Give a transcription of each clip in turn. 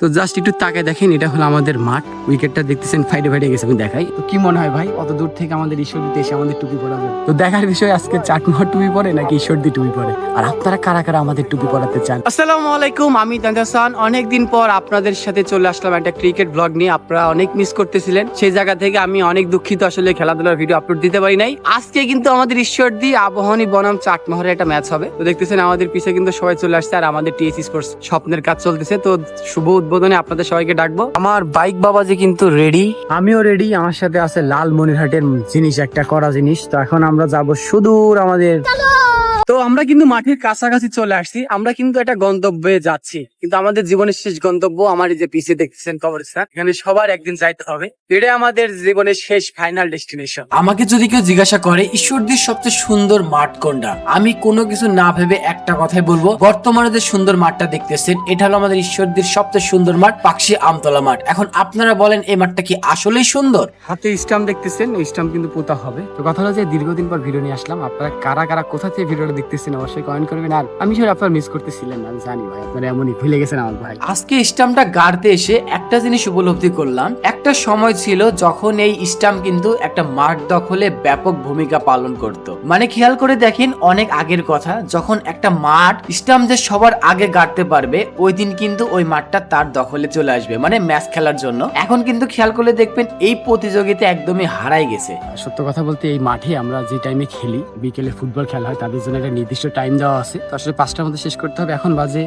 তো জাস্ট একটু তাকে দেখেন এটা হলো আমাদের মাঠ। উইকেটটা দেখতেছেন ফাইডে ফাইডে গেছে আমি দেখাই। তো কি মনে হয় ভাই অত দূর থেকে আমাদের ঈশ্বরদীতে এসে আমাদের টুপি পরাবে তো দেখার বিষয় আজকে চাটমোহর টুপি পরে নাকি ঈশ্বরদী টুপি পরে? আর আপনারা কারা কারা আমাদের টুপি পরাতে চান? আসসালামু আলাইকুম আমি তানজাসান অনেকদিন পর আপনাদের সাথে চলে আসলাম একটা ক্রিকেট ব্লগ নিয়ে। আপনারা অনেক মিস করতেছিলেন। সেই জায়গা থেকে আমি অনেক দুঃখিত আসলে খেলাধুলার ভিডিও আপলোড দিতে পারি নাই। আজকে কিন্তু আমাদের ঈশ্বরদী আবহানী বনাম চাটমোহরের একটা ম্যাচ হবে। তো দেখতেছেন আমাদের পিছে কিন্তু সবাই চলে আসছে আর আমাদের টিএসি স্পোর্টস স্বপ্নের কাজ চলতেছে। তো শুভ উদ্বোধনে আপনাদের সবাইকে ডাকবো। আমার বাইক বাবা যে কিন্তু রেডি আমিও রেডি আমার সাথে আছে লাল মনিরহাটের জিনিস একটা করা জিনিস। তো এখন আমরা যাব সুদূর আমাদের তো আমরা কিন্তু মাঠের কাছাকাছি চলে আসছি। আমরা কিন্তু একটা গন্তব্যে যাচ্ছি। কিন্তু আমাদের জীবনের শেষ গন্তব্য আমার এই যে পিছিয়ে দেখতেছেন কবরস্থান এখানে সবার একদিন যাইতে হবে। এটাই আমাদের জীবনের শেষ ফাইনাল ডেস্টিনেশন আমাকে যদি কেউ জিজ্ঞাসা করে ঈশ্বরদীর সবচেয়ে সুন্দর মাঠ কোনটা? আমি কোনো কিছু না ভেবে একটা কথাই বলব বর্তমানে যে সুন্দর মাঠটা দেখতেছেন এটা হলো আমাদের ঈশ্বরদীর সবচেয়ে সুন্দর মাঠ পাকশি আমতলা মাঠ। এখন আপনারা বলেন এই মাঠটা কি আসলেই সুন্দর? হাতে স্টাম্প দেখতেছেন এই স্টাম্প কিন্তু পোতা হবে। তো কথা হলো যে দীর্ঘদিন পর ভিডিও নিয়ে আসলাম। আপনারা কারা কারা কোথা থেকে ভিডিওটা দেখতেছেন অবশ্যই কমেন্ট করবেন। আর আমি সব আপনার মিস করতেছিলেন না, জানি ভাই আপনারা এমনই ভুলে গেছেন আমার ভাই। আজকে স্টাম্পটা গাড়তে এসে একটা জিনিস উপলব্ধি করলাম। একটা সময় ছিল যখন এই স্টাম্প কিন্তু একটা মাঠ দখলে ব্যাপক ভূমিকা পালন করত। মানে খেয়াল করে দেখেন অনেক আগের কথা, যখন একটা মাঠ স্টাম্প যে সবার আগে গাড়তে পারবে, ওই দিন কিন্তু ওই মাঠটা তার দখলে চলে আসবে মানে ম্যাচ খেলার জন্য। এখন কিন্তু খেয়াল করলে দেখবেন এই প্রতিযোগিতা একদমই হারাই গেছে। সত্য কথা বলতে, এই মাঠে আমরা যে টাইমে খেলি, বিকেলে ফুটবল খেলা হয়, তাদের জন্য একটা নির্দিষ্ট টাইম দেওয়া আছে। তো আসলে পাঁচটার মধ্যে শেষ করতে হবে। এখন বাজে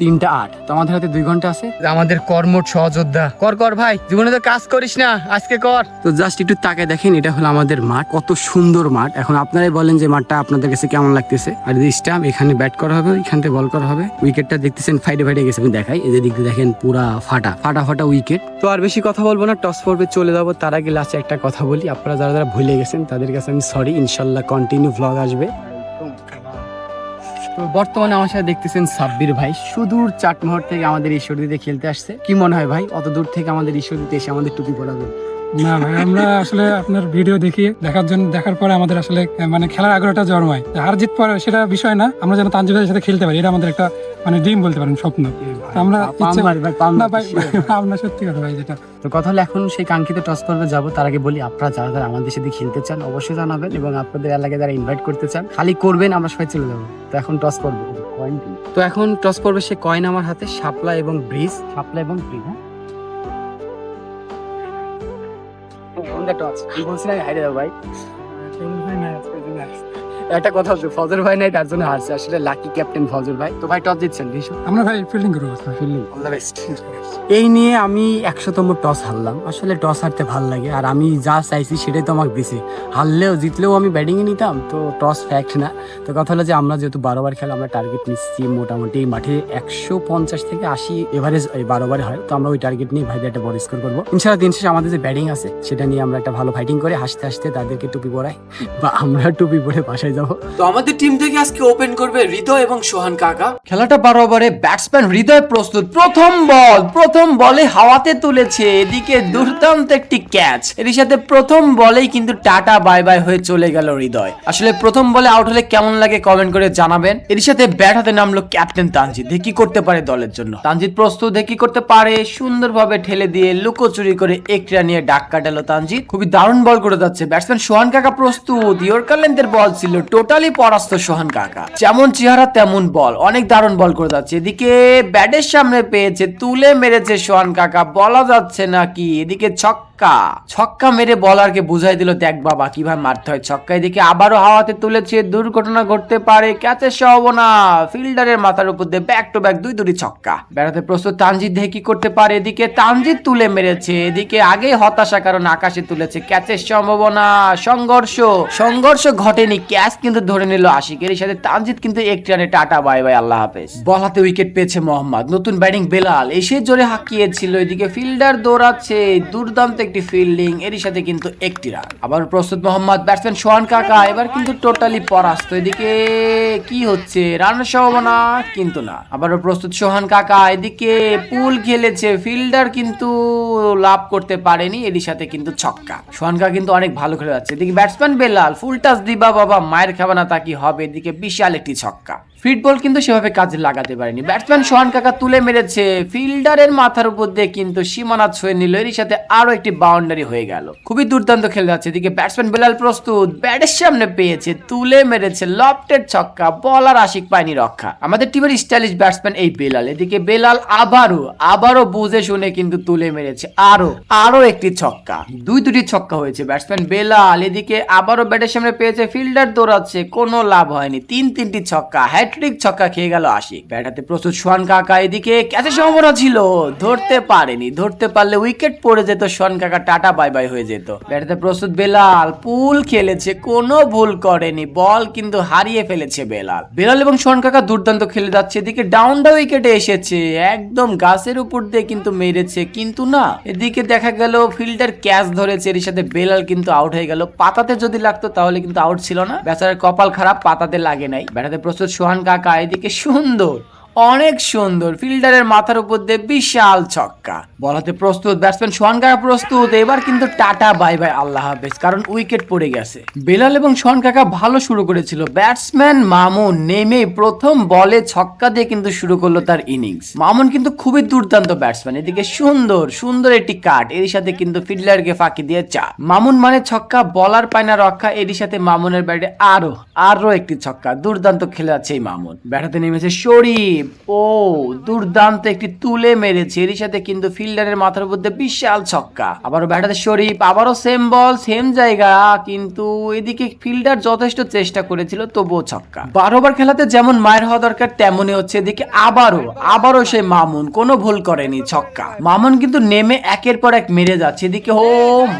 তিনটা আট। তো আমাদের হাতে দুই ঘণ্টা আছে? আমাদের কর্মট সহযোদ্ধা। কর কর ভাই জীবনে তো কাজ করিস না আজকে কর। তো জাস্ট একটু তাকে দেখেন এটা হলো আমাদের মাঠ। কত সুন্দর মাঠ। এখন আপনারাই বলেন যে মাঠটা আপনাদের কাছে কেমন লাগতেছে। আর এই স্টাম্প এখানে ব্যাট করা হবে এখান থেকে বল করা হবে। উইকেটটা দেখতেছেন ফাইডে ফাইডে গেছে। আমি দেখাই এই যে দিক দেখেন পুরা ফাটা। ফাটা ফাটা উইকেট। তো আর বেশি কথা বলব না টস পর্বে চলে যাব। তার আগে লাস্টে একটা কথা বলি। আপনারা যারা যারা ভুলে গেছেন তাদের কাছে আমি সরি ইনশাল্লাহ কন্টিনিউ ভ্লগ আসবে। বর্তমানে আমার সাথে দেখতেছেন সাব্বির ভাই। সুদূর চাটমোহর থেকে আমাদের ঈশ্বর দিতে খেলতে আসছে। কি মনে হয় ভাই? অত দূর থেকে আমাদের ঈশ্বর দিতে এসে আমাদের টুপি পরাবে না ভাই, আমরা আসলে আপনার ভিডিও দেখি, দেখার জন্য দেখার পরে আমাদের আসলে মানে খেলার আগ্রহটা জন্মায়। হার জিত পরে সেটা বিষয় না, আমরা যেন তানজিবের সাথে খেলতে পারি, এটা আমাদের একটা মানে ড্রিম বলতে পারেন স্বপ্ন। আমরা না ভাই, সত্যি কথা ভাই যেটা। তো কথা হলো এখন সেই কাঙ্ক্ষিত টস পর্বে যাব তার আগে বলি আপনারা যারা যারা আমাদের সাথে খেলতে চান অবশ্যই জানাবেন এবং আপনাদের এলাকায় যারা ইনভাইট করতে চান খালি করবেন আমরা সবাই চলে যাব। তো এখন টস করব। তো এখন টস পর্বে সে কয়েন আমার হাতে শাপলা এবং ব্রিজ। শাপলা এবং ব্রিজ হ্যাঁ? টস আমি বলছি না হাইরে ভাই। একটা কথা হচ্ছে ফজর ভাই নাই তার জন্য হারছে। আসলে লাকি ক্যাপ্টেন ফজর ভাই। তো ভাই টস জিতছেন ভীষণ আমরা ভাই ফিল্ডিং করব। ফিল্ডিং অল দ্য বেস্ট এই নিয়ে আমি একশোতম টস হারলাম। আসলে টস হারতে ভালো লাগে আর আমি যা চাইছি সেটাই তো আমাকে দিছে। হারলেও জিতলেও আমি ব্যাটিংয়ে নিতাম তো টস ফ্যাক্ট না। তো কথা হলো যে আমরা যেহেতু বারোবার খেলা আমরা টার্গেট নিচ্ছি মোটামুটি মাঠে একশো পঞ্চাশ থেকে আশি এভারেজ বারোবারে হয়। তো আমরা ওই টার্গেট নিয়ে ভাইদের একটা বড় স্কোর করব। ইনশাল্লাহ দিন শেষে আমাদের যে ব্যাটিং আছে সেটা নিয়ে আমরা একটা ভালো ফাইটিং করে হাসতে হাসতে তাদেরকে টুপি পরাই বা আমরা টুপি পরে বাসায় যাব। তো আমাদের টিম থেকে আজকে ওপেন করবে হৃদয় এবং সোহান কাকা। খেলাটা বারো ওভারে ব্যাটসম্যান হৃদয় প্রস্তুত। প্রথম বল প্রথম বলে হাওয়াতে তুলেছে। এদিকে দুর্দান্ত একটি ক্যাচ এর সাথে প্রথম বলেই কিন্তু টাটা বাই বাই হয়ে চলে গেল হৃদয়। আসলে প্রথম বলে আউট হলে কেমন লাগে কমেন্ট করে জানাবেন। এর সাথে ব্যাট হাতে নামলো ক্যাপ্টেন তানজিৎ। দেখি কি করতে পারে দলের জন্য? তানজিৎ প্রস্তুত দেখি করতে পারে? সুন্দরভাবে ঠেলে দিয়ে লুকোচুরি করে একটা নিয়ে ডাক কাটালো তানজিদ খুবই দারুণ বল করে যাচ্ছে। ব্যাটসম্যান সোহান কাকা প্রস্তুত। ইয়র্কার লেন্থের বল ছিল টোটালি পরাস্ত সোহান কাকা। যেমন চেহারা, তেমন বল। অনেক দারুণ বল করে যাচ্ছে। এদিকে ব্যাটের সামনে পেয়েছে, তুলে মেরেছে সোহান কাকা। বলা যাচ্ছে নাকি এদিকে ছক্কা। ছক্কা মেরে বলারকে বুঝাই দিল, দেখ বাবা, কীভাবে মারতে হয় ছক্কা। এদিকে আবারও হাওয়াতে তুলেছে, দুর্ঘটনা ঘটতে পারে ক্যাচের সম্ভাবনা। ফিল্ডারের মাথার উপর দিয়ে ব্যাক টু ব্যাক দুই দুটি ছক্কা। বেড়াতে প্রস্তুত তানজিদ কি করতে পারে? এদিকে তানজিদ তুলে মেরেছে, এদিকে আগেই হতাশা কারণ আকাশে তুলেছে, ক্যাচের সম্ভাবনা। সংঘর্ষ সংঘর্ষ ঘটেনি, ক্যাচ কিন্তু ধরে নিল আশিকের সাথে তানজিদ কিন্তু একটি রানে টাটা, বাই বাই, আল্লাহ হাফেজ। বল হাতে উইকেট পেয়েছে মোহাম্মদ। নতুন ব্যাটিং বেলাল এসে জোরে হাঁকিয়েছিল, এদিকে ফিল্ডার দৌড়াচ্ছে, দুর্দান্ত একটি ফিল্ডিং এরই সাথে কিন্তু একটি রান আবার প্রস্তুত মোহাম্মদ ব্যাটসম্যান সোহান কাকা, এবার কিন্তু টোটালি পরাস্ত, এদিকে কি হচ্ছে? রানের সম্ভাবনা কিন্তু না। আবার প্রস্তুত সোহান কাকা, এদিকে পুল খেলেছে ফিল্ডার কিন্তু লাভ করতে পারেনি, এরই সাথে কিন্তু ছক্কা। সোহান কাকা কিন্তু অনেক ভালো খেলে যাচ্ছে। এদিকে ব্যাটসম্যান বেলাল ফুল টাচ দিবা বাবা, মায়ের খাবে না তা কি হবে? এদিকে বিশাল একটি ছক্কা। ফিট বল কিন্তু সেভাবে কাজে লাগাতে পারেনি। ব্যাটসম্যান সোহান কাকা তুলে মেরেছে। ফিল্ডারের মাথার উপর দিয়ে কিন্তু সীমানা ছুঁয়ে নিল। এরই সাথে আরও একটি বাউন্ডারি হয়ে গেল। খুবই দুর্দান্ত খেলে যাচ্ছে। এদিকে ব্যাটসম্যান বেলাল প্রস্তুত। ব্যাটের সামনে পেয়েছে। তুলে মেরেছে লফটের ছক্কা। বলার আশিক পায়নি রক্ষা। আমাদের টিমের স্টাইলিশ ব্যাটসম্যান এই বেলাল। এদিকে বেলাল আবারও আবারও বুঝে শুনে কিন্তু তুলে মেরেছে। আরও আরও একটি ছক্কা। দুই দুটি ছক্কা হয়েছে ব্যাটসম্যান বেলাল। এদিকে আবারও ব্যাটের সামনে পেয়েছে ফিল্ডার দৌড়াচ্ছে কোনো লাভ হয়নি। তিন তিনটি ছক্কা হ্যাট্রিক ছক্কা খেয়ে গেল আশিক। ব্যাট হাতে প্রস্তুত সোহান কাকা এদিকে ক্যাচের সম্ভাবনা ছিল। ধরতে পারেনি। ধরতে পারলে উইকেট পড়ে যেত সোহান কাকা টাটা বাই বাই হয়ে যেত। ব্যাট হাতে প্রস্তুত বেলাল পুল খেলেছে, কোনো ভুল করেনি। বল কিন্তু হারিয়ে ফেলেছে বেলাল। বেলাল এবং সোহান কাকা দুর্দান্ত খেলে যাচ্ছে। এদিকে ডাউন দা উইকেটে এসেছে। একদম গাছের উপর দিয়ে কিন্তু মেরেছে, কিন্তু না। এদিকে দেখা গেল ফিল্ডার ক্যাচ ধরেছে। এর সাথে বেলাল কিন্তু আউট হয়ে গেল। পাতাতে যদি লাগতো, তাহলে কিন্তু আউট ছিল না। কপাল খারাপ পাতাতে লাগে নাই। ব্যাটাতে প্রস্তুত সোহান কাকা এদিকে সুন্দর। অনেক সুন্দর। ফিল্ডারের মাথার উপর দিয়ে বিশাল ছক্কা। বলাতে প্রস্তুত। ব্যাটসম্যান সোহান কাকা প্রস্তুত। এবার কিন্তু টাটা, বাই বাই, আল্লাহ হাফেজ। কারণ উইকেট পড়ে গেছে। বেলাল এবং সোহান কাকা ভালো শুরু করেছিল। ব্যাটসম্যান মামুন নেমে প্রথম বলে ছক্কা দিয়ে কিন্তু শুরু করল তার ইনিংস। মামুন কিন্তু খুবই দুর্দান্ত ব্যাটসম্যান। এদিকে সুন্দর সুন্দর একটি কাট। এর সাথে কিন্তু ফিল্ডারকে ফাঁকি দিয়ে চা মামুন মানে ছক্কা, বলার পায়না রক্ষা। এরই সাথে মামুনের ব্যাটে আরও আরও একটি ছক্কা। দুর্দান্ত খেলে যাচ্ছে এই মামুন। ব্যাটাতে নেমেছে শরীফ। ও, দুর্দান্ত একটি তুলে মেরেছে। এরই সাথে কিন্তু ফিল্ডারের মাথার দিয়ে বিশাল ছক্কা। আবারও ব্যাটাতে শরীফ, আবারও সেম বল সেম জায়গা, কিন্তু এদিকে ফিল্ডার যথেষ্ট চেষ্টা করেছিল, তবুও ছক্কা। বারোবার খেলাতে যেমন মায়ের হওয়া দরকার, তেমনই হচ্ছে এদিকে আবারও আবারও সেই মামুন, কোনো ভুল করেনি ছক্কা। মামুন কিন্তু নেমে একের পর এক মেরে যাচ্ছে, এদিকে ও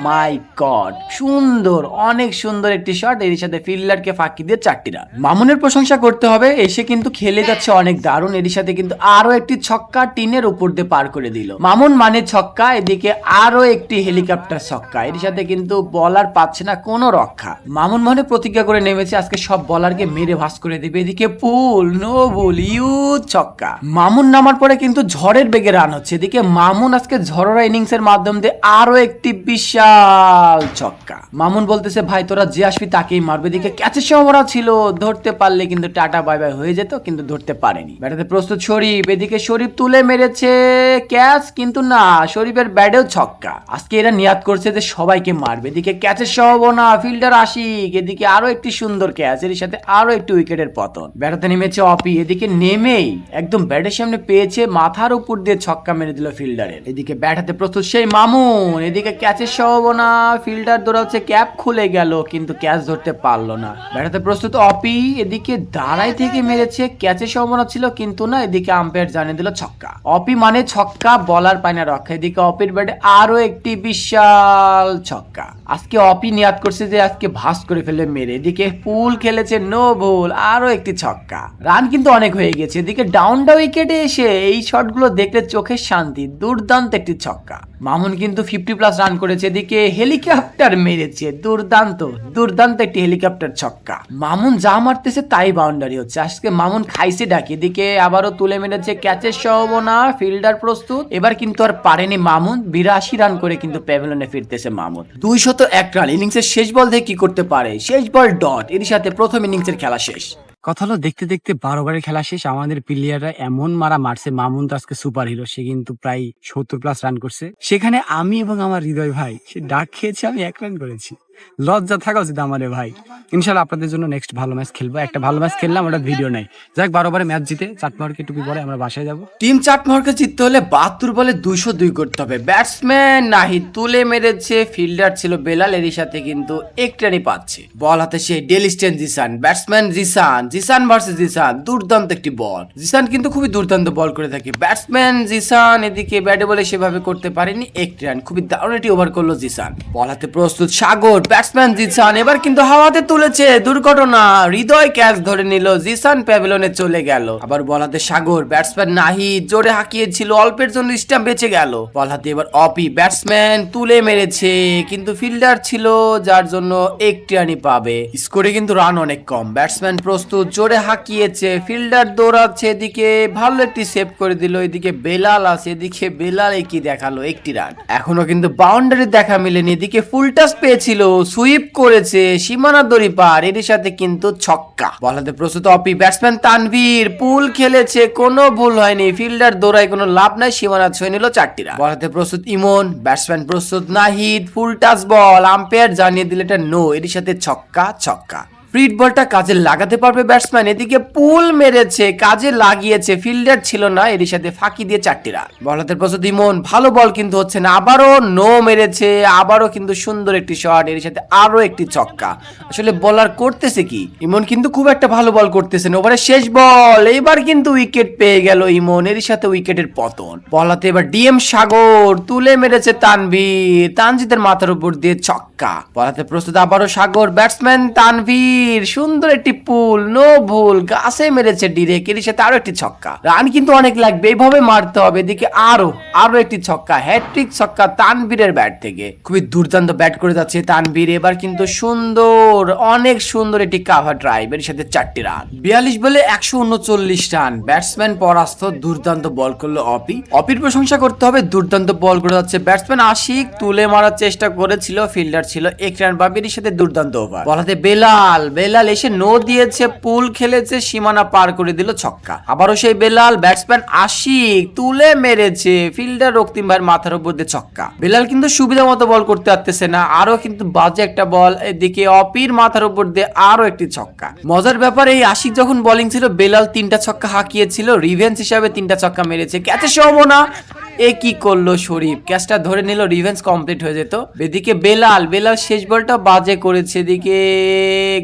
মাই গড, সুন্দর, অনেক সুন্দর একটি শট এর সাথে ফিল্ডারকে ফাঁকি দিয়ে চারটি রান মামুনের প্রশংসা করতে হবে, এসে কিন্তু খেলে যাচ্ছে অনেক দারুণ এর সাথে কিন্তু আরও একটি ছক্কা টিনের উপর দিয়ে পার করে দিল। মামুন মানে ছক্কা, এদিকে আরও একটি হেলিকপ্টার ছক্কা। এর সাথে কিন্তু বলার পাচ্ছে না কোনো রক্ষা। মামুন মনে প্রতিজ্ঞা করে নেমেছে, আজকে সব বলারকে মেরে ভাস করে দিবে। এদিকে পুল নো ভুল ইউজ ছক্কা। মামুন নামার পরে কিন্তু ঝড়ের বেগে রান হচ্ছে। এদিকে মামুন আজকে ঝড়রা ইনিংস এর মাধ্যম দিয়ে আরও একটি বিশাল ছক্কা। মামুন বলতেছে, ভাই, তোরা যে আসবি তাকেই মারবে। এদিকে ক্যাচের সম্ভাবনা ছিল, ধরতে পারলে কিন্তু টাটা বাই বাই হয়ে যেত, কিন্তু ধরতে পারেনি। ব্যাটাতে প্রস্তুত শরীফ, এদিকে শরীফ তুলে মেরেছে ক্যাচ, কিন্তু না, শরীফের ব্যাটেও ছক্কা। আজকে এরা নিয়াদ করছে যে সবাইকে মারবে। এদিকে ক্যাচের সম্ভাবনা, ফিল্ডার আশিক, এদিকে আরও একটি সুন্দর ক্যাচ এর সাথে আরও একটি উইকেটের পতন। ব্যাটাতে নেমেছে অপি, এদিকে নেমেই একদম ব্যাটের সামনে পেয়েছে, মাথার উপর দিয়ে ছক্কা মেরে দিল ফিল্ডারের। এদিকে ব্যাট হাতে প্রস্তুত সেই মামুন, এদিকে ক্যাচের সম্ভাবনা, ফিল্ডার দৌড়াচ্ছে, ক্যাপ খুলে গেল, কিন্তু ক্যাচ ধরতে পারল না। ব্যাট হাতে প্রস্তুত অপি, এদিকে দাঁড়াই থেকে মেরেছে, ক্যাচের সম্ভাবনা ছিল, কিন্তু না, এদিকে আম্পায়ার জানিয়ে দিল ছক্কা। অপি মানে ছক্কা, বলার পায় না রক্ষা। এদিকে অপির ব্যাটে আরও একটি বিশাল ছক্কা। আজকে অপি নিয়াদ করছে যে আজকে ভাস করে ফেলে মেরে। এদিকে পুল খেলেছে নো ভুল আরও একটি ছক্কা। রান কিন্তু অনেক হয়ে গেছে। এদিকে ডাউন ডা উইকেটে এসে এই শটগুলো দেখলে চোখের শান্তি, দুর্দান্ত একটি ছক্কা। মামুন কিন্তু ফিফটি প্লাস রান করেছে। এদিকে হেলিকপ্টার মেরেছে, দুর্দান্ত দুর্দান্ত একটি হেলিকপ্টার ছক্কা। মামুন যা মারতেছে তাই বাউন্ডারি হচ্ছে। আজকে মামুন খাইছে ডাকি। এদিকে আবারও তুলে মেরেছে ক্যাচের সম্ভাবনা ফিল্ডার প্রস্তুত। এবার কিন্তু আর পারেনি মামুন, বিরাশি রান করে কিন্তু প্যাভিলনে ফিরতেছে মামুন। দুইশত এক রান, ইনিংসের শেষ বল দিয়ে কি করতে পারে? শেষ বল ডট এর সাথে প্রথম ইনিংসের খেলা শেষ। কথা হলো, দেখতে দেখতে বারো বারের খেলা শেষ। আমাদের প্লেয়াররা এমন মারা মারছে, মামুন তো আজকে সুপার হিরো সে কিন্তু প্রায় সত্তর প্লাস রান করছে। সেখানে আমি এবং আমার হৃদয় ভাই, সে ডাক খেয়েছে, আমি এক রান করেছি। লজ্জা থাকা উচিত আমারে ভাই। ইনশাল্লাহ আপনাদের জন্য নেক্সট ভালো ম্যাচ খেলব। একটা ভালো ম্যাচ খেললাম, ওটা ভিডিও নাই। যাক, বারো বারে ম্যাচ জিতে চার টুপি পরে আমরা বাসায় যাব। টিম চাট জিততে হলে বাহাত্তর বলে দুইশো দুই করতে হবে। ব্যাটসম্যান নাহি তুলে মেরেছে ফিল্ডার ছিল বেলাল এরই সাথে কিন্তু একটানি পাচ্ছে। বল হাতে সে ডেলিস্টেন জিসান ব্যাটসম্যান জিসান জিসান ভার্সেস জিসান দুর্দান্ত একটি বল জিসান কিন্তু খুবই দুর্দান্ত বল করে থাকে। ব্যাটসম্যান জিসান এদিকে ব্যাটে বলে সেভাবে করতে পারেনি, একটি রান খুবই দারুণ একটি ওভার করল জিসান বল হাতে প্রস্তুত সাগর ব্যাটসম্যান জিসান এবার কিন্তু হাওয়াতে তুলেছে দুর্ঘটনা। হৃদয় ক্যাচ ধরে নিল জিসান প্যাভিলনে চলে গেল। আবার বল হাতে সাগর, ব্যাটসম্যান নাহি জোরে হাঁকিয়েছিল, অল্পের জন্য স্টাম্প বেঁচে গেল। বল হাতে এবার অপি, ব্যাটসম্যান তুলে মেরেছে, কিন্তু ফিল্ডার ছিল যার জন্য একটি রানই পাবে। স্কোরে কিন্তু রান অনেক কম। ব্যাটসম্যান প্রস্তুত, জোরে হাঁকিয়েছে, ফিল্ডার দৌড়াচ্ছে এদিকে ভালো একটি সেভ করে দিল এদিকে, বেলাল আছে এদিকে বেলাল কি দেখাল একটি রান। এখনও কিন্তু বাউন্ডারি দেখা মিলেনি, এদিকে ফুল টাচ পেয়েছিল সুইপ করেছে সীমানা দড়ি পার এর সাথে কিন্তু ছক্কা। বলাতে প্রস্তুত অপি ব্যাটসম্যান তানভীর, পুল খেলেছে, কোনো ভুল হয়নি, ফিল্ডার দৌড়ায় কোনো লাভ নাই, সীমানা ছুঁয়ে নিল চারটি রান বলাতে প্রস্তুত ইমন, ব্যাটসম্যান প্রস্তুত Nahid, full touch ball, umpire জানিয়ে দিলে এটা নো এর সাথে ছক্কা ছক্কা। ফ্রিড বলটা কাজে লাগাতে পারবে ব্যাটসম্যান। এদিকে পুল মেরেছে, কাজে লাগিয়েছে, ফিল্ডার ছিল না এর সাথে ফাঁকি দিয়ে চারটি রান। বলাতে প্রস্তুত ইমন ভালো বল কিন্তু হচ্ছে না, আবারও নো মেরেছে, আবারও কিন্তু সুন্দর একটি শট এর সাথে আরও একটি ছক্কা। আসলে বলার করতেছে কি? ইমন কিন্তু খুব একটা ভালো বল করতেছে না, ওভারের শেষ বল, এবার কিন্তু উইকেট পেয়ে গেল ইমন এর সাথে উইকেটের পতন। বলাতে এবার ডিএম সাগর, তুলে মেরেছে তানভীর তানজিদের মাথার উপর দিয়ে ছক্কা। বলাতে প্রস্তুত আবারও সাগর, ব্যাটসম্যান তানভীর। সুন্দর একটি পুল নো ভুল গাছে মেরেছে ডিরেক এর সাথে আরও একটি ছক্কা। রান কিন্তু অনেক লাগবে, এইভাবে মারতে হবে, এদিকে আরও আরও একটি ছক্কা হ্যাট্রিক ছক্কা তানবীরের ব্যাট থেকে। খুবই দুর্দান্ত ব্যাট করে যাচ্ছে তানবীর এবার কিন্তু সুন্দর, অনেক সুন্দর একটি কাভার ড্রাইভ এর সাথে চারটি রান। বিয়াল্লিশ বলে একশো উনচল্লিশ রান ব্যাটসম্যান পরাস্ত, দুর্দান্ত বল করল অপি। অপির প্রশংসা করতে হবে, দুর্দান্ত বল করে যাচ্ছে ব্যাটসম্যান আশিক, তুলে মারার চেষ্টা করেছিল ফিল্ডার ছিল এক রান বাবির সাথে দুর্দান্ত ওভার বলাতে বেলাল বেলাল এসে নো দিয়েছে, পুল খেলেছে, সীমানা পার করে দিল ছক্কা। আবারও সেই বেলাল ব্যাটসম্যান আশিক, তুলে মেরেছে ফিল্ডার রক্তিম ভাইয়ের মাথার উপর দিয়ে ছক্কা। বেলাল কিন্তু সুবিধা মতো বল করতে পারতেছে না আরও কিন্তু বাজে একটা বল এদিকে অপির মাথার উপর দিয়ে আরও একটি ছক্কা। মজার ব্যাপারে, এই আশিক যখন বোলিং ছিল, বেলাল তিনটা ছক্কা হাঁকিয়েছিল রিভেন্স হিসাবে তিনটা ছক্কা মেরেছে। ক্যাচে সম্ভাবনা এ কি করল শরীফ? ক্যাচটা ধরে নিল রিভেন্স কমপ্লিট হয়ে যেত। এদিকে বেলাল বেলাল শেষ বলটা বাজে করেছে। এদিকে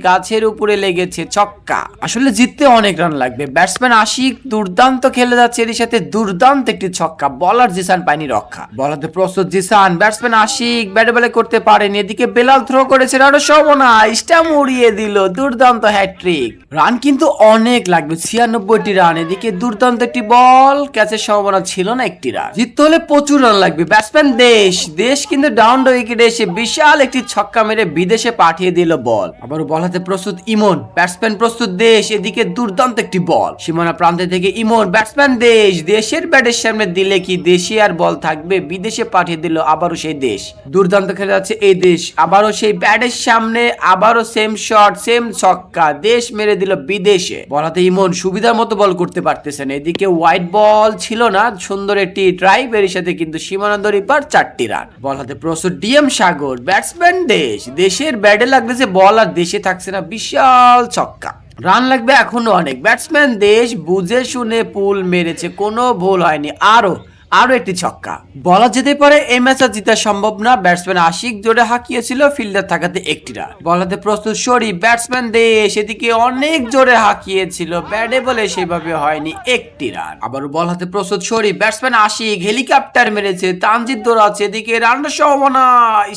গাছের উপরে লেগেছে ছক্কা। আসলে জিততে অনেক রান লাগবে। ব্যাটসম্যান আশিক দুর্দান্ত খেলে যাচ্ছে। এর সাথে দুর্দান্ত একটি ছক্কা। বলার জিসান পায়নি রক্ষা। বলাতে প্রস্তুত জিসান। ব্যাটসম্যান আশিক ব্যাটে বলে করতে পারেনি। এদিকে বেলাল থ্রো করেছে। আরও সবনা স্টাম উড়িয়ে দিল। দুর্দান্ত হ্যাট্রিক রান কিন্তু অনেক লাগবে। ছিয়ানব্বইটি রান এদিকে দুর্দান্ত একটি বল ক্যাচের সম্ভাবনা ছিল না একটি রান জিততে হলে প্রচুর রান লাগবে। ব্যাটসম্যান দেশ দেশ কিন্তু ডাউন উইকেটে এসে বিশাল একটি ছক্কা মেরে বিদেশে পাঠিয়ে দিল বল আবার বল হাতে প্রস্তুত ইমন ব্যাটসম্যান প্রস্তুত দেশ, এদিকে দুর্দান্ত একটি বল সীমানা প্রান্তে থেকে ইমন ব্যাটসম্যান দেশ, দেশের ব্যাটের সামনে দিলে কি দেশে আর বল থাকবে? বিদেশে পাঠিয়ে দিল আবারও সেই দেশ। দুর্দান্ত খেলে যাচ্ছে এই দেশ। আবারও সেই ব্যাটের সামনে, আবারও সেম শট সেম ছক্কা, দেশ মেরে দিল বিদেশে। বল হাতে ইমন সুবিধার মতো বল করতে পারতেছেন এদিকে হোয়াইট বল ছিল না, সুন্দর একটি ড্রাইভ এর সাথে কিন্তু সীমানন্দ রিপার চারটি রান। বল হাতে প্রস্তুত ডিএম সাগর ব্যাটসম্যান দেশ। দেশের ব্যাটে লাগতেছে বল আর দেশে থাকছে না, বিশাল ছক্কা। রান লাগবে এখনও অনেক। ব্যাটসম্যান দেশ বুঝে শুনে পুল মেরেছে, কোনো ভুল হয়নি। আরও আরও একটি ছক্কা। বলা যেতে পারে এই ম্যাচ আর জিতা সম্ভব না। ব্যাটসম্যান আশিক জোরে হাঁকিয়েছিল ফিল্ডার থাকাতে একটি রান বলাতে প্রস্তুত সরি ব্যাটসম্যান দেশ এদিকে অনেক জোরে হাঁকিয়েছিল। ব্যাটে বলে সেভাবে হয়নি, একটি রান আবার বল হাতে প্রস্তুত সরি ব্যাটসম্যান আশিক হেলিকপ্টার মেরেছে, তানজিদ দৌড়াচ্ছে এদিকে রান্নার সম্ভাবনা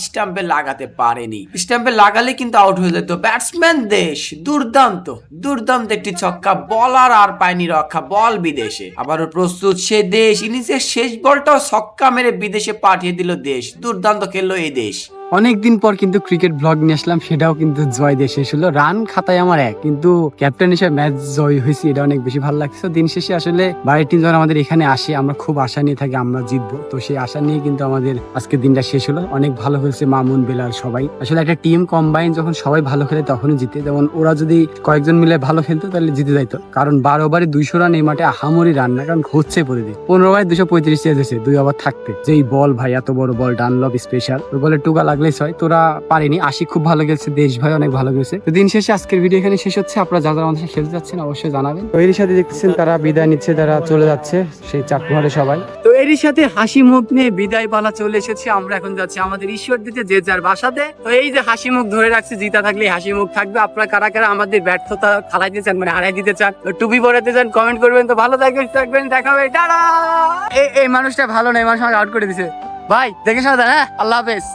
স্টাম্পে লাগাতে পারেনি। স্টাম্পে লাগালে কিন্তু আউট হয়ে যেত। ব্যাটসম্যান দেশ দুর্দান্ত দুর্দান্ত একটি ছক্কা। বলার আর পায়নি রক্ষা, বল বিদেশে। আবারও প্রস্তুত সে দেশ ইনিংসের শেষ বলটাও ছক্কা মেরে বিদেশে পাঠিয়ে দিল দেশ। দুর্দান্ত খেললো এই দেশ। অনেকদিন পর কিন্তু ক্রিকেট ব্লগ নিয়ে আসলাম, সেটাও কিন্তু জয় দিয়ে শেষ হলো। রান খাতায় আমার এক, কিন্তু ক্যাপ্টেন হিসেবে ম্যাচ জয় হয়েছে, এটা অনেক বেশি ভালো লাগছে। দিন শেষে আসলে বাড়ির টিম যখন আমাদের এখানে আসে, আমরা খুব আশা নিয়ে থাকি আমরা জিতবো। তো সেই আশা নিয়ে কিন্তু আমাদের আজকে দিনটা শেষ হলো। অনেক ভালো খেলছে মামুন, বেলাল সবাই। আসলে একটা টিম কম্বাইন যখন সবাই ভালো খেলে তখনই জিতে। যেমন ওরা যদি কয়েকজন মিলে ভালো খেলতো, তাহলে জিতে যাইতো। কারণ বারো ওভারে দুইশো রান এই মাঠে আহামরি রান না, কারণ হচ্ছে প্রতিদিন পনেরো ওভারে দুশো পঁয়ত্রিশ দুই ওভার থাকতে। যেই বল ভাই, এত বড় বল ডানলভ স্পেশাল ওই বলে টুকা লাগলেই ছয় তোরা পারেনি। আশি খুব ভালো গেছে দেশ ভাই অনেক ভালো গেছে তো দিন শেষে আজকের ভিডিও এখানে শেষ হচ্ছে। আপনারা যারা যারা আমাদের সাথে খেলতে যাচ্ছেন অবশ্যই জানাবেন। তো এরই সাথে দেখতেছেন তারা বিদায় নিচ্ছে তারা চলে যাচ্ছে সেই চাটমহলে সবাই। তো এরই সাথে হাসি মুখ নিয়ে বিদায় পালা চলে এসেছে। আমরা এখন যাচ্ছি আমাদের ঈশ্বর দিতে যে যার বাসাতে। তো এই যে হাসি মুখ ধরে রাখছে জিতা থাকলে হাসি মুখ থাকবে। আপনারা কারা কারা আমাদের ব্যর্থতা খালাই দিতে চান মানে হারাই দিতে চান টুপি পরাতে চান কমেন্ট করবেন। তো ভালো থাকবেন থাকবেন দেখা হবে। টাটা! এই এই মানুষটা ভালো না এই মানুষ আমাকে আউট করে দিছে। ভাই দেখে সাথে হ্যাঁ? আল্লাহ হাফেজ।